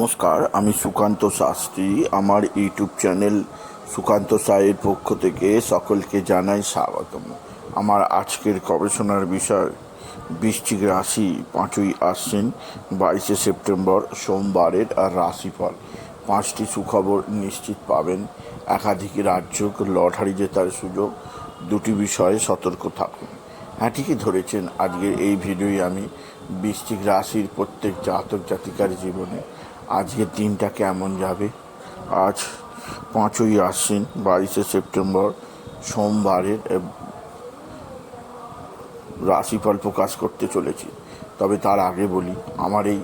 নমস্কার, আমি সুকান্ত শাস্ত্রী। আমার ইউটিউব চ্যানেল সুকান্ত সায়ের পক্ষ থেকে সকলকে জানাই স্বাগতম। আমার আজকের গবেষণার বিষয়, বৃশ্চিক রাশি পাঁচই আশ্বিন, বাইশে সেপ্টেম্বর, সোমবারের রাশিফল। পাঁচটি সুখবর নিশ্চিত পাবেন। একাধিক রাজ্য লটারি জেতার সুযোগ। দুটি বিষয়ে সতর্ক থাকুন। হ্যাঁ ঠিকই ধরেছেন, আজকের এই ভিডিওই আমি বৃশ্চিক রাশির প্রত্যেক জাতক জাতিকার জীবনে আজকের দিনটা কেমন যাবে? আজ পাঁচই আশ্বিন, বাইশে সেপ্টেম্বর, সোমবারের রাশিফল প্রকাশ করতে চলেছি। তবে তার আগে বলি, আমার এই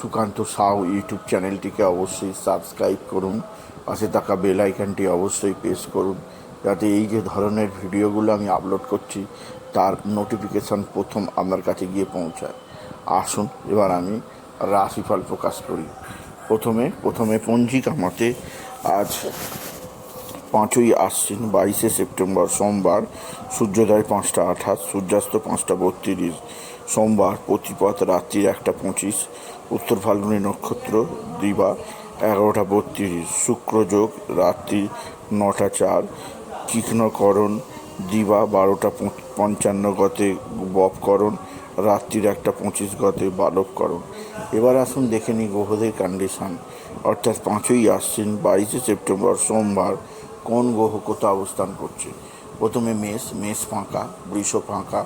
সুকান্ত সাউ ইউটিউব চ্যানেলটিকে অবশ্যই সাবস্ক্রাইব করুন। পাশে থাকা বেল অবশ্যই প্রেস করুন। যাতে এই যে ধরনের ভিডিওগুলো আমি আপলোড করছি, তার নোটিফিকেশন প্রথম আপনার কাছে গিয়ে পৌঁছায়। আসুন, এবার আমি রাশিফল প্রকাশ করি। প্রথমে প্রথমে পঞ্জিকা মতে আজ পাঁচই আশ্বিন, বাইশে সেপ্টেম্বর সোমবার, সূর্যোদয় পাঁচটা আঠাশ, সূর্যাস্ত পাঁচটা বত্রিশ, সোমবার প্রতিপথ রাত্রির একটা পঁচিশ, উত্তর ফাল্গুনী নক্ষত্র দিবা এগারোটা বত্রিশ, শুক্রযোগ রাত্রি নটা চার তীক্ষ্ণকরণ দিবা বারোটা পঞ্চান্ন গতে বপকরণ রাত্রির একটা পঁচিশ গতে বালবকরণ এবার আসুন দেখে নিই গ্রহদের কন্ডিশন অর্থাৎ পাঁচই আশ্বিন, বাইশে সেপ্টেম্বর, সোমবার কোন গ্রহ কোথা অবস্থান করছে? প্রথমে মেষ মেষ ফাঁকা, বৃষ ফাঁকা,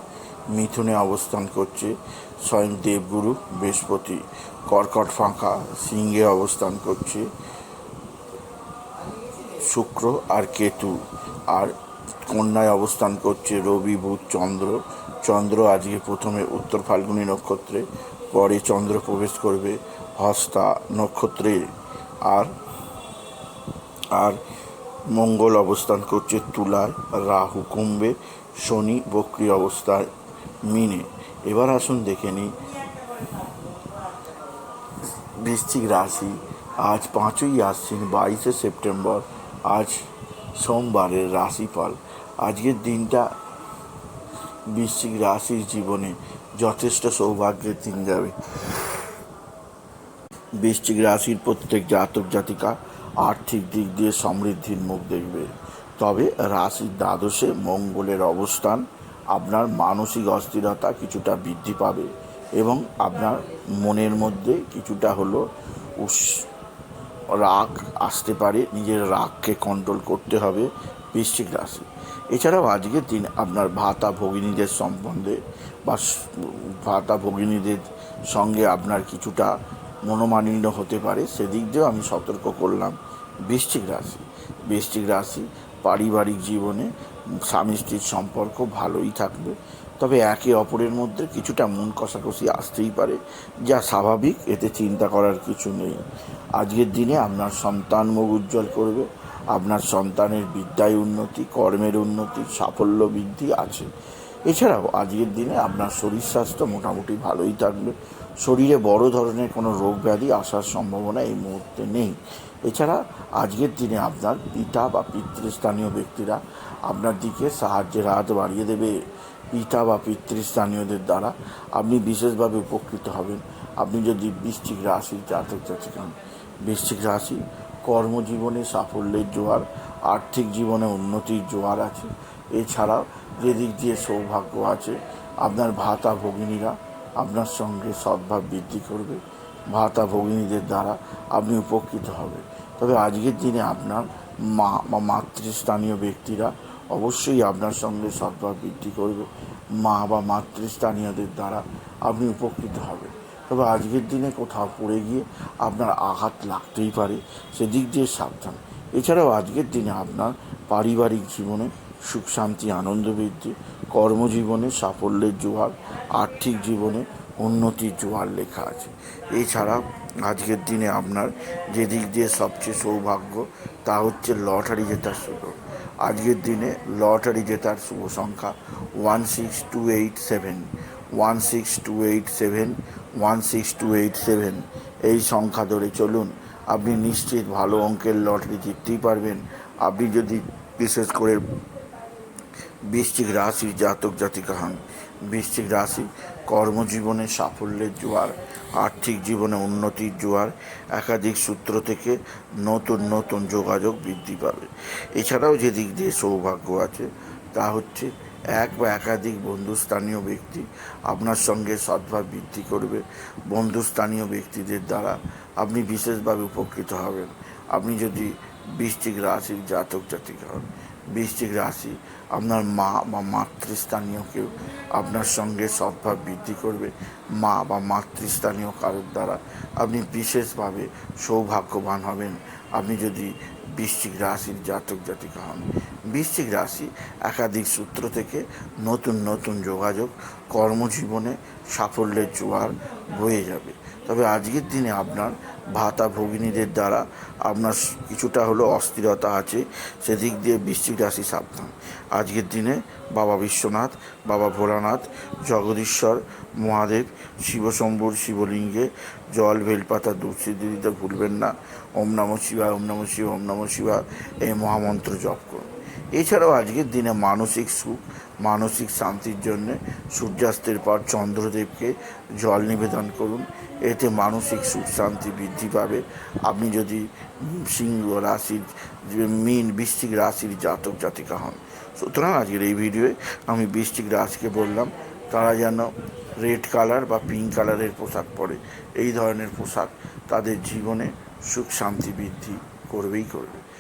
মিথুনে অবস্থান করছে স্বয়ং দেবগুরু, বৃহস্পতি। কর্কট ফাঁকা, সিংহে অবস্থান করছে শুক্র আর কেতু। আর কন্যায় অবস্থান করছে রবি, বুধ, চন্দ্র। চন্দ্র আজকে প্রথমে উত্তর ফাল্গুনী নক্ষত্রে, পরে চন্দ্র প্রবেশ করবে হস্তা নক্ষত্রে। আর আর মঙ্গল অবস্থান করছে তুলায় রাহু কুম্ভে, শনি বক্রি অবস্থায়, মিনে। এবার আসুন দেখে নিই। বৃশ্চিক রাশি, আজ পাঁচই আশ্বিন, বাইশে সেপ্টেম্বর, আজ সোমবারের রাশিফল। আজকের দিনটা বৃশ্চিক রাশির জীবনে যথেষ্ট সৌভাগ্যের দিন যাবে। বৃশ্চিক রাশির প্রত্যেক জাতক জাতিকা আর্থিক দিক দিয়ে সমৃদ্ধির মুখ দেখবে। তবে রাশির দ্বাদশে মঙ্গলের অবস্থান আপনার মানসিক অস্থিরতা কিছুটা বৃদ্ধি পাবে এবং আপনার মনের মধ্যে কিছুটা হলো উস রাগ আসতে পারে। নিজের রাগকে কন্ট্রোল করতে হবে। বৃশ্চিক রাশি। এছাড়াও আজকের দিন আপনার ভাতা ভগিনীদের সম্বন্ধে বা ভাতা ভগিনীদের সঙ্গে আপনার কিছুটা মনোমালিন্য হতে পারে, সেদিক দিয়েও আমি সতর্ক করলাম বৃশ্চিক রাশি। বৃশ্চিক রাশি পারিবারিক জীবনে স্বামী স্ত্রীর সম্পর্ক ভালোই থাকবে, তবে একে অপরের মধ্যে কিছুটা মন কষাকষি আসতেই পারে, যা স্বাভাবিক, এতে চিন্তা করার কিছু নেই। আজকের দিনে আপনার সন্তান মুখ উজ্জ্বল করবে আপনার সন্তানের বিদ্যায় উন্নতি, কর্মের উন্নতি, সাফল্য বৃদ্ধি আছে। এছাড়াও আজকের দিনে আপনার শরীর স্বাস্থ্য মোটামুটি ভালোই থাকবে। শরীরে বড় ধরনের কোনো রোগ ব্যাধি আসার সম্ভাবনা এই মুহূর্তে নেই। এছাড়া আজকের দিনে আপনার পিতা বা পিতৃস্থানীয় ব্যক্তিরা আপনার দিকে সাহায্যের হাত বাড়িয়ে দেবে। পিতা বা পিতৃস্থানীয়দের দ্বারা আপনি বিশেষভাবে উপকৃত হবেন। আপনি যদি বৃশ্চিক রাশির জাতক জাতিক হন, বৃশ্চিক রাশি কর্মজীবনে সাফল্যের জোয়ার, আর্থিক জীবনে উন্নতির জোয়ার আছে। এছাড়াও যেদিক দিয়ে সৌভাগ্য আছে, আপনার ভাতা ভগিনীরা আপনার সঙ্গে সদ্ভাব বৃদ্ধি করবে। ভাতা ভগিনীদের দ্বারা আপনি উপকৃত হবেন। তবে আজকের দিনে আপনার মা বা মাতৃস্থানীয় ব্যক্তিরা অবশ্যই আপনার সঙ্গে সদ্ভাব বৃদ্ধি করবে। মা বা মাতৃস্থানীয়দের দ্বারা আপনি উপকৃত হবেন। তবে আজকের দিনে কোথাও পড়ে গিয়ে আপনার আঘাত লাগতেই পারে, সেদিক দিয়ে সাবধান। এছাড়াও আজকের দিনে আপনার পারিবারিক জীবনে সুখ, শান্তি, আনন্দ বৃদ্ধি, কর্মজীবনে সাফল্যের জোয়ার, আর্থিক জীবনে উন্নতির জোয়ার লেখা আছে। এছাড়া আজকের দিনে আপনার যে দিক দিয়ে সবচেয়ে সৌভাগ্য, তা হচ্ছে লটারি জেতার সুযোগ। আজকের দিনে লটারি জেতার শুভ সংখ্যা one six two eight seven. One six two eight seven one six two eight seven এই সংখ্যা ধরে চলুন। আপনি নিশ্চিত ভালো অঙ্কের লটারি জিততেই পারবেন। আপনি যদি বিশেষ করে বৃশ্চিক রাশির জাতক জাতিকা হন, বৃশ্চিক রাশি কর্মজীবনে সাফল্যের জোয়ার, আর্থিক জীবনে উন্নতির জোয়ার, একাধিক সূত্র থেকে নতুন নতুন যোগাযোগ বৃদ্ধি পাবে। এছাড়াও যে দিক দিয়ে সৌভাগ্য আছে, তা হচ্ছে এক বা একাধিক বন্ধুস্থানীয় ব্যক্তি আপনার সঙ্গে সদ্ভাব বৃদ্ধি করবে। বন্ধুস্থানীয় ব্যক্তিদের দ্বারা আপনি বিশেষভাবে উপকৃত হবেন। আপনি যদি বৃশ্চিক রাশির জাতক জাতিকা হন বৃষ্টিক রাশি আপনার মা বা মাতৃস্থানীয় কেউ আপনার সঙ্গে সদ্ভাব বৃদ্ধি করবে। মা বা মাতৃস্থানীয় কারোর দ্বারা আপনি বিশেষভাবে সৌভাগ্যবান হবেন। আপনি যদি বৃশ্চিক রাশির জাতক জাতিকা হন বৃশ্চিক রাশি, একাধিক সূত্র থেকে নতুন নতুন যোগাযোগ, কর্মজীবনে সাফল্যের জোয়ার বয়ে যাবে। তবে আজকের দিনে আপনার ভাতা ভগিনীদের দ্বারা আপনার কিছুটা হলো অস্থিরতা আছে, সেদিক দিয়ে বৃশ্চিক রাশি সাবধান। আজকের দিনে বাবা বিশ্বনাথ, বাবা ভোলানাথ, জগদীশ্বর, মহাদেব, শিবশম্ভুর শিবলিঙ্গে জল, বেলপাতা দুঃসিদ্ধি দিতে ভুলবেন না। ওম নম শিবা ওম নম শিব ওম নম শিবা এই মহামন্ত্র জপ করুন। এছাড়াও আজকের দিনে মানসিক সুখ, মানসিক শান্তির জন্যে সূর্যাস্তের পর চন্দ্রদেবকে জল নিবেদন করুন। এতে মানসিক সুখ, শান্তি বৃদ্ধি পাবে। আপনি যদি সিংহ রাশির, মিন বৃশ্চিক রাশির জাতক, জাতিকা হন। সুতরাং আজকের এই ভিডিওয়ে আমি বৃশ্চিক রাশিকে বললাম, তারা যেন রেড কালার বা পিঙ্ক কালারের পোশাক পরে। এই ধরনের পোশাক তাদের জীবনে সুখ, শান্তি বৃদ্ধি করবেই করবে।